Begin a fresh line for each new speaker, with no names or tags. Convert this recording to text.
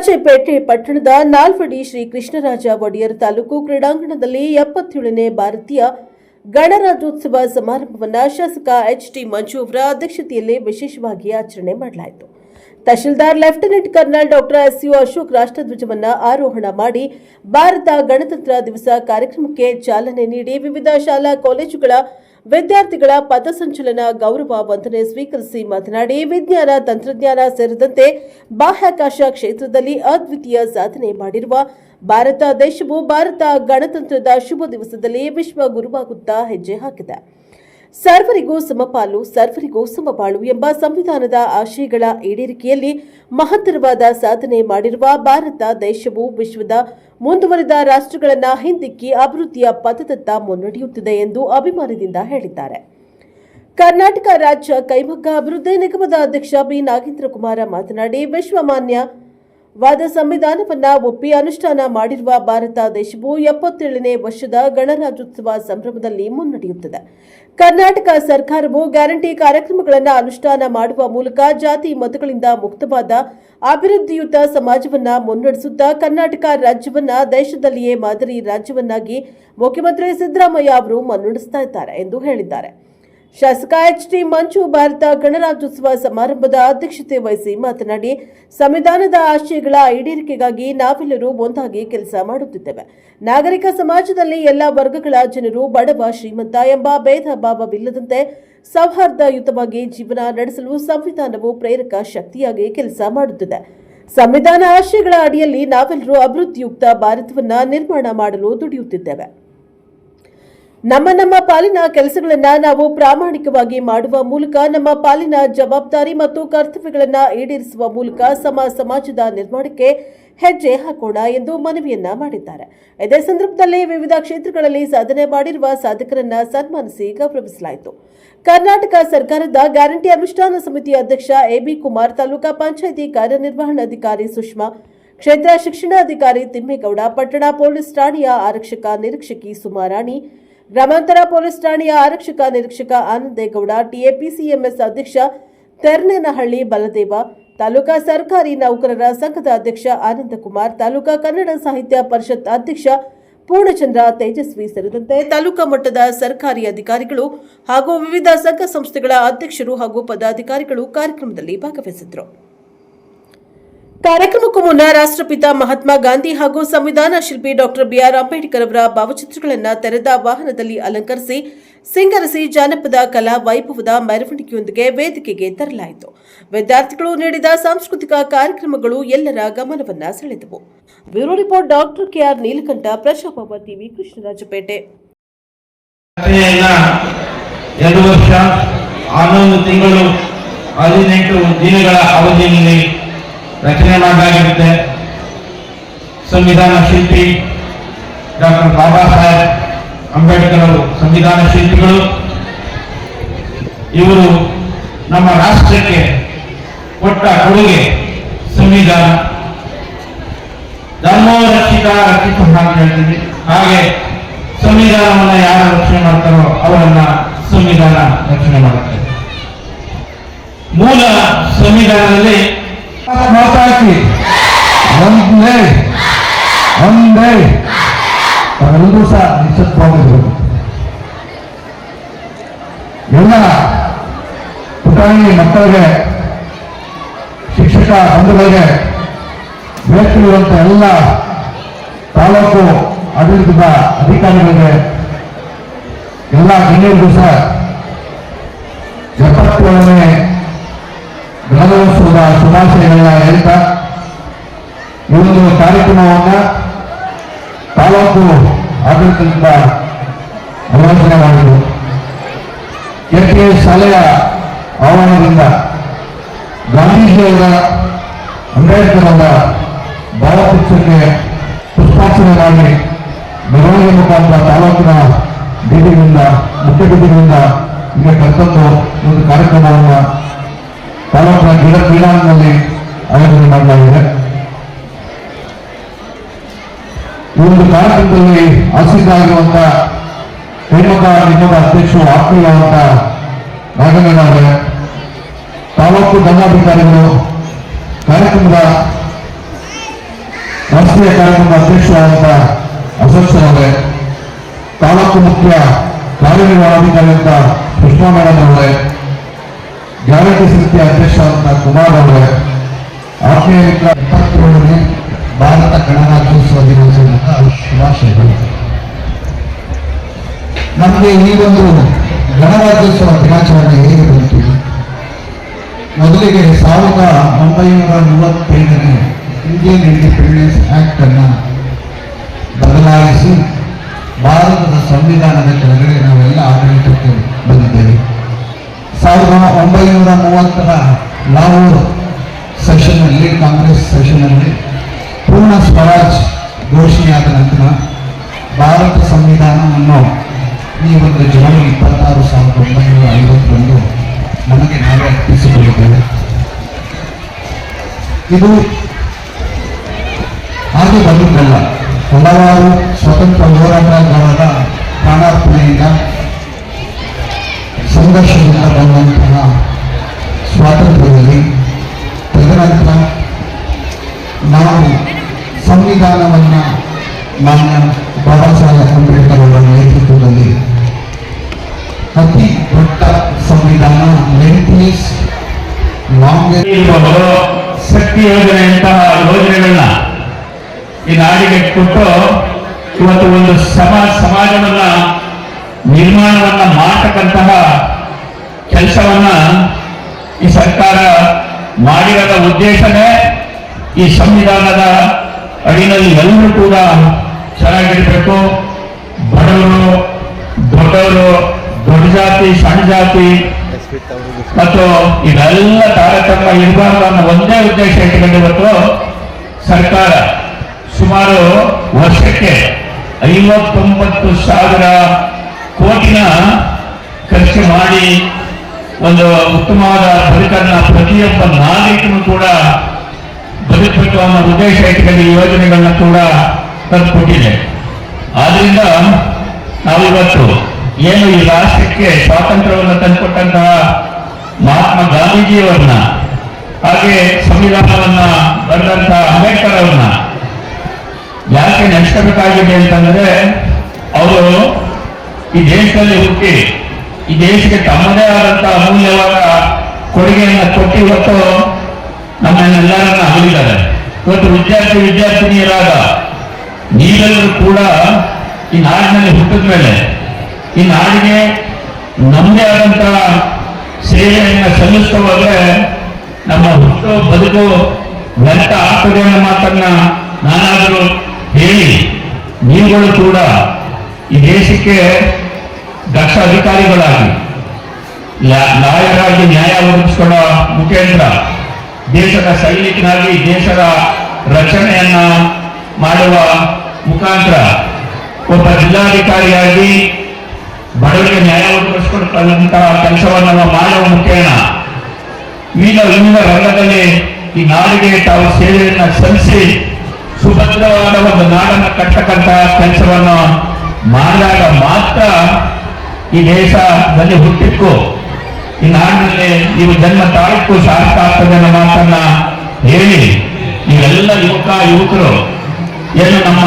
ವಿರಾಜಪೇಟೆ ಪಟ್ಟಣದ ನಾಲ್ವಡಿ ಶ್ರೀ ಕೃಷ್ಣರಾಜ ಒಡೆಯರ್ ತಾಲೂಕು ಕ್ರೀಡಾಂಗಣದಲ್ಲಿ ಎಪ್ಪತ್ತೇಳನೇ ಭಾರತೀಯ ಗಣರಾಜ್ಯೋತ್ಸವ ಸಮಾರಂಭವನ್ನು ಶಾಸಕ ಎಚ್ ಟಿ ಮಂಜು ಅವರ ಅಧ್ಯಕ್ಷತೆಯಲ್ಲಿ ವಿಶೇಷವಾಗಿ ಆಚರಣೆ ಮಾಡಲಾಯಿತು. Tahsildar, lieutenant colonel doctor S U Ashok ರಾಷ್ಟ್ರಧ್ವಜವನ್ನ ಆರೋಹಣ ಮಾಡಿ ಭಾರತ ಗಣತಂತ್ರ ದಿವಸ ಕಾರ್ಯಕ್ರಮಕ್ಕೆ ಚಾಲನೆ ನೀಡಿ ವಿವಿಧ ಶಾಲಾ, ಕಾಲೇಜುಗಳ ವಿದ್ಯಾರ್ಥಿಗಳ ಪಥಸಂಚಲನ ಗೌರವ ವಂದನೆ ಸ್ವೀಕರಿಸಿ ಮಾತನಾಡಿ, ವಿಜ್ಞಾನ, ತಂತ್ರಜ್ಞಾನ ಸೇರಿದಂತೆ ಬಾಹ್ಯಾಕಾಶ ಕ್ಷೇತ್ರದಲ್ಲಿ ಅದ್ವಿತೀಯ ಸಾಧನೆ ಮಾಡಿರುವ ಭಾರತ ದೇಶವು ಭಾರತ ಗಣತಂತ್ರದ ಶುಭ ದಿವಸದಲ್ಲಿ ವಿಶ್ವ ಗುರುವಾಗುತ್ತಾ ಹೆಜ್ಜೆ ಹಾಕಿದೆ. ಸರ್ವರಿಗೂ ಸಮಪಾಲು, ಸರ್ವರಿಗೂ ಸಮಬಾಳು ಎಂಬ ಸಂವಿಧಾನದ ಆಶಯಗಳ ಈಡೇರಿಕೆಯಲ್ಲಿ ಮಹತ್ತರವಾದ ಸಾಧನೆ ಮಾಡಿರುವ ಭಾರತ, ದೇಶವು ವಿಶ್ವದ ಮುಂದುವರೆದ ರಾಷ್ಟ್ರಗಳನ್ನ ಹಿಂದಿಕ್ಕಿ ಅಭಿವೃದ್ಧಿಯ ಪಥದತ್ತ ಮುನ್ನಡೆಯುತ್ತಿದೆ ಎಂದು ಅಭಿಮಾನದಿಂದ ಹೇಳಿದ್ದಾರೆ. ಕರ್ನಾಟಕ ರಾಜ್ಯ ಕೈಮಗ್ಗ ಅಭಿವೃದ್ಧಿ ನಿಗಮದ ಅಧ್ಯಕ್ಷ ಬಿ ನಾಗೇಂದ್ರ ಕುಮಾರ ಮಾತನಾಡಿ, ವಿಶ್ವಮಾನ್ಯ ವಾದ ಸಂವಿಧಾನವನ್ನ ಒಪ್ಪಿ ಅನುಷ್ಠಾನ ಮಾಡಿರುವ ಭಾರತ ದೇಶವು ಎಪ್ಪತ್ತೇಳನೇ ವರ್ಷದ ಗಣರಾಜ್ಯೋತ್ಸವ ಸಂಭ್ರಮದಲ್ಲಿ ಮುನ್ನಡೆಯುತ್ತದೆ. ಕರ್ನಾಟಕ ಸರ್ಕಾರವು ಗ್ಯಾರಂಟಿ ಕಾರ್ಯಕ್ರಮಗಳನ್ನು ಅನುಷ್ಠಾನ ಮಾಡುವ ಮೂಲಕ ಜಾತಿ ಮತಗಳಿಂದ ಮುಕ್ತವಾದ, ಅಭಿವೃದ್ಧಿಯುತ ಸಮಾಜವನ್ನ ಮುನ್ನಡೆಸುತ್ತಾ ಕರ್ನಾಟಕ ರಾಜ್ಯವನ್ನ ದೇಶದಲ್ಲಿಯೇ ಮಾದರಿ ರಾಜ್ಯವನ್ನಾಗಿ ಮುಖ್ಯಮಂತ್ರಿ ಸಿದ್ದರಾಮಯ್ಯ ಅವರು ಮುನ್ನಡೆಸ್ತಾ ಇದ್ದಾರೆ ಎಂದು ಹೇಳಿದ್ದಾರೆ. ಶಾಸಕ ಎಚ್ ಟಿ ಮಂಜು ಭಾರತ ಗಣರಾಜ್ಯೋತ್ಸವ ಸಮಾರಂಭದ ಅಧ್ಯಕ್ಷತೆ ವಹಿಸಿ ಮಾತನಾಡಿ, ಸಂವಿಧಾನದ ಆಶಯಗಳ ಈಡೇರಿಕೆಗಾಗಿ ನಾವೆಲ್ಲರೂ ಒಂದಾಗಿ ಕೆಲಸ ಮಾಡುತ್ತಿದ್ದೇವೆ. ನಾಗರಿಕ ಸಮಾಜದಲ್ಲಿ ಎಲ್ಲ ವರ್ಗಗಳ ಜನರು ಬಡವ, ಶ್ರೀಮಂತ ಎಂಬ ಭೇದ ಭಾವವಿಲ್ಲದಂತೆ ಸೌಹಾರ್ದಯುತವಾಗಿ ಜೀವನ ನಡೆಸಲು ಸಂವಿಧಾನವು ಪ್ರೇರಕ ಶಕ್ತಿಯಾಗಿ ಕೆಲಸ ಮಾಡುತ್ತಿದೆ. ಸಂವಿಧಾನ ಆಶಯಗಳ ಅಡಿಯಲ್ಲಿ ನಾವೆಲ್ಲರೂ ಅಭಿವೃದ್ಧಿಯುಕ್ತ ಭಾರತವನ್ನು ನಿರ್ಮಾಣ ಮಾಡಲು ದುಡಿಯುತ್ತಿದ್ದೇವೆ. ನಮ್ಮ ನಮ್ಮ ಪಾಲಿನ ಕೆಲಸಗಳನ್ನ ನಾವು ಪ್ರಾಮಾಣಿಕವಾಗಿ ಮಾಡುವ ಮೂಲಕ ನಮ್ಮ ಪಾಲಿನ ಜವಾಬ್ದಾರಿ ಮತ್ತು ಕರ್ತವ್ಯಗಳನ್ನ ಈಡೇರಿಸುವ ಮೂಲಕ ಸಮ ಸಮಾಜದ ನಿರ್ಮಾಣಕ್ಕೆ ಹೆಜ್ಜೆ ಹಾಕೋಣ ಎಂದು ಮನವಿಯನ್ನ ಮಾಡಿದ್ದಾರೆ. ಇದೇ ಸಂದರ್ಭದಲ್ಲಿ ವಿವಿಧ ಕ್ಷೇತ್ರಗಳಲ್ಲಿ ಸಾಧನೆ ಮಾಡಿರುವ ಸಾಧಕರನ್ನ ಸನ್ಮಾನಿಸಿ ಗೌರವಿಸಲಾಯಿತು. ಕರ್ನಾಟಕ ಸರ್ಕಾರದ ಗ್ಯಾರಂಟಿ ಅನುಷ್ಠಾನ ಸಮಿತಿ ಅಧ್ಯಕ್ಷ ಎಬಿ ಕುಮಾರ್, ತಾಲೂಕಾ ಪಂಚಾಯಿತಿ ಕಾರ್ಯನಿರ್ವಹಣಾಧಿಕಾರಿ ಸುಷ್ಮಾ, ಕ್ಷೇತ್ರ ಶಿಕ್ಷಣಾಧಿಕಾರಿ ತಿಮ್ಮೇಗೌಡ, ಪಟ್ಟಣ ಪೊಲೀಸ್ ಠಾಣೆಯ ಆರಕ್ಷಕ ನಿರೀಕ್ಷಕಿ ಸುಮಾರಾಣಿ ಗ್ರಾಮಾಂತರ ಪೊಲೀಸ್ ಠಾಣೆಯ ಆರಕ್ಷಕ ನಿರೀಕ್ಷಕ ಆನಂದೇಗೌಡ ಟಿಎಪಿಸಿಎಂಎಸ್ ಅಧ್ಯಕ್ಷ ತೆರ್ನೇನಹಳ್ಳಿ ಬಲದೇವ, ತಾಲೂಕಾ ಸರ್ಕಾರಿ ನೌಕರರ ಸಂಘದ ಅಧ್ಯಕ್ಷ ಆನಂದಕುಮಾರ್, ತಾಲೂಕಾ ಕನ್ನಡ ಸಾಹಿತ್ಯ ಪರಿಷತ್ ಅಧ್ಯಕ್ಷ ಪೂರ್ಣಚಂದ್ರ ತೇಜಸ್ವಿ ಸೇರಿದಂತೆ ತಾಲೂಕಾ ಮಟ್ಟದ ಸರ್ಕಾರಿ ಅಧಿಕಾರಿಗಳು ಹಾಗೂ ವಿವಿಧ ಸಂಘ ಸಂಸ್ಥೆಗಳ ಅಧ್ಯಕ್ಷರು ಹಾಗೂ ಪದಾಧಿಕಾರಿಗಳು ಕಾರ್ಯಕ್ರಮದಲ್ಲಿ ಭಾಗವಹಿಸಿದ್ರು ಕಾರ್ಯಕ್ರಮಕ್ಕೂ ಮುನ್ನ ರಾಷ್ಟ್ರಪಿತ ಮಹಾತ್ಮ ಗಾಂಧಿ ಹಾಗೂ ಸಂವಿಧಾನ ಶಿಲ್ಪಿ ಡಾಕ್ಟರ್ ಬಿಆರ್ ಅಂಬೇಡ್ಕರ್ ಅವರ ಭಾವಚಿತ್ರಗಳನ್ನು ತೆರೆದ ವಾಹನದಲ್ಲಿ ಅಲಂಕರಿಸಿ ಸಿಂಗರಿಸಿ ಜಾನಪದ ಕಲಾ ವೈಭವದ ಮೆರವಣಿಗೆಯೊಂದಿಗೆ ವೇದಿಕೆಗೆ ತರಲಾಯಿತು. ವಿದ್ಯಾರ್ಥಿಗಳು ನೀಡಿದ ಸಾಂಸ್ಕೃತಿಕ ಕಾರ್ಯಕ್ರಮಗಳು ಎಲ್ಲರ ಗಮನವನ್ನು ಸೆಳೆದವು. Bureau report doctor KR Neelakantha ಪ್ರಶಾಭವ TV Krishnarajpet.
ಎರಡು ಹದಿನೆಂಟು ದಿನಗಳ ಅವಧಿಯಲ್ಲಿ ರಚನೆ ಮಾಡಲಾಗಿರುತ್ತೆ ಸಂವಿಧಾನ ಶಿಲ್ಪಿ ಡಾಕ್ಟರ್ ಬಾಬಾ ಸಾಹೇಬ್ ಅಂಬೇಡ್ಕರ್ ಅವರು ಸಂವಿಧಾನ ಶಿಲ್ಪಿಗಳು. ಇವರು ನಮ್ಮ ರಾಷ್ಟ್ರಕ್ಕೆ ಕೊಟ್ಟ ಕೊಡುಗೆ ಸಂವಿಧಾನ. ಧರ್ಮರಕ್ಷಿತ ರಕ್ಷಿತ ಅಂತ ಹೇಳ್ತೀವಿ. ಹಾಗೆ ಸಂವಿಧಾನವನ್ನು ಯಾರು ರಕ್ಷಣೆ ಮಾಡ್ತಾರೋ ಅವರನ್ನ ಸಂವಿಧಾನ ರಕ್ಷಣೆ ಮಾಡುತ್ತೆ. ಮೂಲ ಸಂವಿಧಾನದಲ್ಲಿ
ಮಾತಾಕಿ ಒಂದೇ ಒಂದೇ. ತಾವೆಲ್ಲರೂ ಸಹ ನಿಶ್ಚಿತವಾಗಿರಬೇಕು ಎಲ್ಲ ಪುಟಾಣಿ ಮಕ್ಕಳಿಗೆ, ಶಿಕ್ಷಕ ಬಂಧುಗಳಿಗೆ ಬೇಕಿರುವಂತ ಎಲ್ಲ ತಾಲೂಕು ಆಡಳಿತದ ಅಧಿಕಾರಿಗಳಿಗೆ, ಎಲ್ಲ ಗಣ್ಯರಿಗೂ ಸಹ ಎಪ್ಪತ್ತೇಳನೇ ಗಣರಾಜ್ಯೋತ್ಸವದ ಶುಭಾಶಯಗಳನ್ನ ಹೇಳ್ತಾ ಈ ಒಂದು ಕಾರ್ಯಕ್ರಮವನ್ನ ತಾಲೂಕು ಆಡಳಿತದಿಂದ ಆಲೋಚನೆ ಮಾಡಿದರು ಕೆಕೆ ಶಾಲೆಯ ಆವರಣದಿಂದ ಗಾಂಧೀಜಿಯವರ ಅಂಬೇಡ್ಕರ್ ಭಾವಚಿತ್ರಕ್ಕೆ ಪುಷ್ಪಾರ್ಚನೆ ಮಾಡಿ ಮೆರವಣಿಗೆ ಮುಖಾಂತರ ತಾಲೂಕಿನ ಬೀದಿಗಳಿಂದ, ಮುಖ್ಯ ಬೀದಿಗಳಿಂದ ಹೀಗೆ ಕರೆತಂದು ಒಂದು ಕಾರ್ಯಕ್ರಮವನ್ನು ತಾಲೂಕಿನ ಗಿಡ ಕ್ರೀಡಾಂಗಣದಲ್ಲಿ ಆಯೋಜನೆ ಈ ಒಂದು ಕಾರ್ಯಕ್ರಮದಲ್ಲಿ ಆಸಿದ್ದಾಗಿರುವಂತ ಕೈಮಗ ನಿಗಮದ ಅಧ್ಯಕ್ಷರು ಆತ್ಮೀಯವಂತ ನಾಗಣ್ಣನವರೇ ತಾಲೂಕು ದಂಡಾಧಿಕಾರಿಗಳು ಕಾರ್ಯಕ್ರಮದ ರಾಷ್ಟ್ರೀಯ ಕಾರ್ಯಕ್ರಮದ ಅಧ್ಯಕ್ಷರಾದಂತ ಅಶೋಕ್ ಅವರೇ, ತಾಲೂಕು ಮುಖ್ಯ ಕಾರ್ಯನಿರ್ವಹಣಾಧಿಕಾರಿಯಂತ ಕೃಷ್ಣ ಮೇಡಮ್ ಅವರೇ ಗ್ಯಾರಂಟಿ ಸಮಿತಿ ಅಧ್ಯಕ್ಷರಾದಂಥ ಕುಮಾರ್ ಅವರೇ ಆತ್ಮೀಯ ಇಪ್ಪತ್ತೇಳನೇ ಭಾರತ ಗಣರಾಜ್ಯೋತ್ಸವ ದಿನಾಚರಣೆಯ ಶುಭಾಶಯಗಳು. ನಮಗೆ ಈ ಒಂದು ಗಣರಾಜ್ಯೋತ್ಸವ ದಿನಾಚರಣೆ ಹೇಗೆ ಬಂತು? ಮೊದಲಿಗೆ ಸಾವಿರದ ಒಂಬೈನೂರ ಮೂವತ್ತೈದನೇ ಇಂಡಿಯನ್ ಇಂಡಿಪೆಂಡೆನ್ಸ್ ಆಕ್ಟ್ ಅನ್ನು ಬದಲಾಯಿಸಿ ಭಾರತದ ಸಂವಿಧಾನದ ಕೆಳಗಡೆ ನಾವೆಲ್ಲ ಆಡಳಿತಕ್ಕೆ ಬಂದಿದ್ದೇವೆ. ಸಾವಿರದ ಒಂಬೈನೂರ ಮೂವತ್ತರ ಲಾಹೋರ್ ಸೆಷನ್ನಲ್ಲಿ ಕಾಂಗ್ರೆಸ್ ಸೆಷನ್ನಲ್ಲಿ ಪೂರ್ಣ ಸ್ವರಾಜ್ ಘೋಷಣೆಯಾದ ನಂತರ ಭಾರತ ಸಂವಿಧಾನವನ್ನು ಈ ಒಂದು ಜನವರಿ ಇಪ್ಪತ್ತಾರು ಸಾವಿರದ ಒಂಬೈನೂರ ಐವತ್ತೊಂದು ನಮಗೆ ನಾವೇ ಅರ್ಪಿಸಿಕೊಂಡಿದ್ದೇವೆ. ಇದು ಹಾಗೆ ಬಂದಿದ್ದಲ್ಲ. ಹಲವಾರು ಸ್ವತಂತ್ರ ಹೋರಾಟಗಾರರ ಪ್ರಾಣಾರ್ಪಣೆಯಿಂದ ಸಂಘರ್ಷದಿಂದ ಬಂದಂತಹ ಸ್ವಾತಂತ್ರ್ಯದಲ್ಲಿ ತದನಂತರ ನಾವು ಸಂವಿಧಾನವನ್ನ ಮಾನ್ಯ ಬಾಬಾ ಸಾಹೇಬ್ ಅಂಬೇಡ್ಕರ್ ಅವರ ನೇತೃತ್ವದಲ್ಲಿ ಅತಿ ದೊಡ್ಡ ಸಂವಿಧಾನ
ಇರ್ಬೋದು ಶಕ್ತಿ ಯೋಜನೆಯಂತಹ ಯೋಜನೆಗಳನ್ನ ಈ ನಾಡಿಗೆ ಕೊಟ್ಟು ಇವತ್ತು ಒಂದು ಸಮ ಸಮಾಜವನ್ನ ನಿರ್ಮಾಣವನ್ನ ಮಾಡತಕ್ಕಂತಹ ಕೆಲಸವನ್ನ ಈ ಸರ್ಕಾರ ಮಾಡಿರದ ಉದ್ದೇಶನೇ ಈ ಸಂವಿಧಾನದ ಅಡಿನಲ್ಲಿ ಎಲ್ಲರೂ ಕೂಡ ಚೆನ್ನಾಗಿರ್ಬೇಕು. ಬಡವರು, ದೊಡ್ಡವರು, ದೊಡ್ಡ ಜಾತಿ, ಸಣ್ಣ ಜಾತಿ ಮತ್ತು ಇದೆಲ್ಲ ತಾರತಮ್ಯ ಇರಬಾರ್ದು ಅನ್ನೋ ಒಂದೇ ಉದ್ದೇಶ ಇಟ್ಕೊಂಡು ಇವತ್ತು ಸರ್ಕಾರ. ಸುಮಾರು ವರ್ಷಕ್ಕೆ ಐವತ್ತೊಂಬತ್ತು ಸಾವಿರ ಕೋಟಿನ ಖರ್ಚು ಮಾಡಿ ಒಂದು ಉತ್ತಮವಾದ ಬದುಕನ್ನ ಪ್ರತಿಯೊಬ್ಬ ನಾಗರಿಕನು ಕೂಡ ಬದುಕಬೇಕು ಅನ್ನೋ ಉದ್ದೇಶ ಇಟ್ಕೊಂಡು ಈ ಯೋಜನೆಗಳನ್ನ ಕೂಡ ತಂದುಕೊಟ್ಟಿದೆ. ಆದ್ರಿಂದ ನಾವಿವತ್ತು ಏನು ಈ ರಾಷ್ಟ್ರಕ್ಕೆ ಸ್ವಾತಂತ್ರ್ಯವನ್ನು ತಂದುಕೊಟ್ಟಂತಹ ಮಹಾತ್ಮ ಗಾಂಧೀಜಿಯವರನ್ನ, ಹಾಗೆ ಸಂವಿಧಾನವನ್ನ ಬರೆದಂತಹ ಅಂಬೇಡ್ಕರ್ ಅವ್ರನ್ನ ಯಾಕೆ ನೆನೆಸ್ಕೋಬೇಕಾಗಿದೆ ಅಂತಂದ್ರೆ, ಅವರು ಈ ದೇಶದಲ್ಲಿ ಹುಟ್ಟಿ ಈ ದೇಶಕ್ಕೆ ತಮ್ಮದೇ ಆದಂತಹ ಅಮೂಲ್ಯವಾದ ಕೊಡುಗೆಯನ್ನು ಕೊಟ್ಟು ಇವತ್ತು ನಮ್ಮನ್ನೆಲ್ಲರನ್ನ ಹೊಂದಿದ್ದಾರೆ ಇವತ್ತು ವಿದ್ಯಾರ್ಥಿ ವಿದ್ಯಾರ್ಥಿನಿಯರಾದ ನೀವೆಲ್ಲರೂ ಕೂಡ ಈ ನಾಡಿನಲ್ಲಿ ಹುಟ್ಟಿದ ಮೇಲೆ ಈ ನಾಡಿಗೆ ನಮ್ಮದೇ ಆದಂತಹ ಸೇವೆಯನ್ನು ಸಲ್ಲಿಸ್ತಾ ಹೋದ್ರೆ ನಮ್ಮ ಹುಟ್ಟು ಬದುಕು ವ್ಯರ್ಥ ಆಗ್ತದೆ ಅನ್ನೋ ಮಾತನ್ನ ನಾನಾದರೂ ಹೇಳಿ, ನೀವುಗಳು ಕೂಡ ಈ ದೇಶಕ್ಕೆ ದಕ್ಷ ಅಧಿಕಾರಿಗಳಾಗಿ ಲಾಯರ್ ನ್ಯಾಯ ಒದಗಿಸಿಕೊಳ್ಳೋ ಮುಖೇಂದ್ರ ದೇಶದ ಸೈನಿಕನಾಗಿ ದೇಶದ ರಕ್ಷಣೆಯನ್ನ ಮಾಡುವ ಮುಖಾಂತರ ಒಬ್ಬ ಜಿಲ್ಲಾಧಿಕಾರಿಯಾಗಿ ಬಡವರಿಗೆ ನ್ಯಾಯ ಒದಗಿಸಿಕೊಡ್ತಕ್ಕಂತಹ ಕೆಲಸವನ್ನು ಮಾಡುವ ಮುಖೇನ ವಿವಿಧ ವಿವಿಧ ರಂಗದಲ್ಲಿ ಈ ನಾಡಿಗೆ ತಾವು ಸೇವೆಯನ್ನ ಸಲ್ಲಿಸಿ ಸುಭದ್ರವಾದ ಒಂದು ನಾಡನ್ನು ಕಟ್ಟಕ್ಕಂತಹ ಕೆಲಸವನ್ನು ಮಾಡಿದಾಗ ಮಾತ್ರ ಈ ದೇಶದಲ್ಲಿ ಹುಟ್ಟಿಕ್ಕೂ ಈ ನಾಡಿನಲ್ಲಿ ನೀವು ಜನ್ಮ ತಾಲೂಕು ಶಾಸ್ತ್ರಾರ್ಥದ ಆಗ್ತದೆ ಮಾತನ್ನ ಹೇಳಿ. ನೀವೆಲ್ಲ ಯುವಕ, ಯುವಕರು, ಏನು ನಮ್ಮ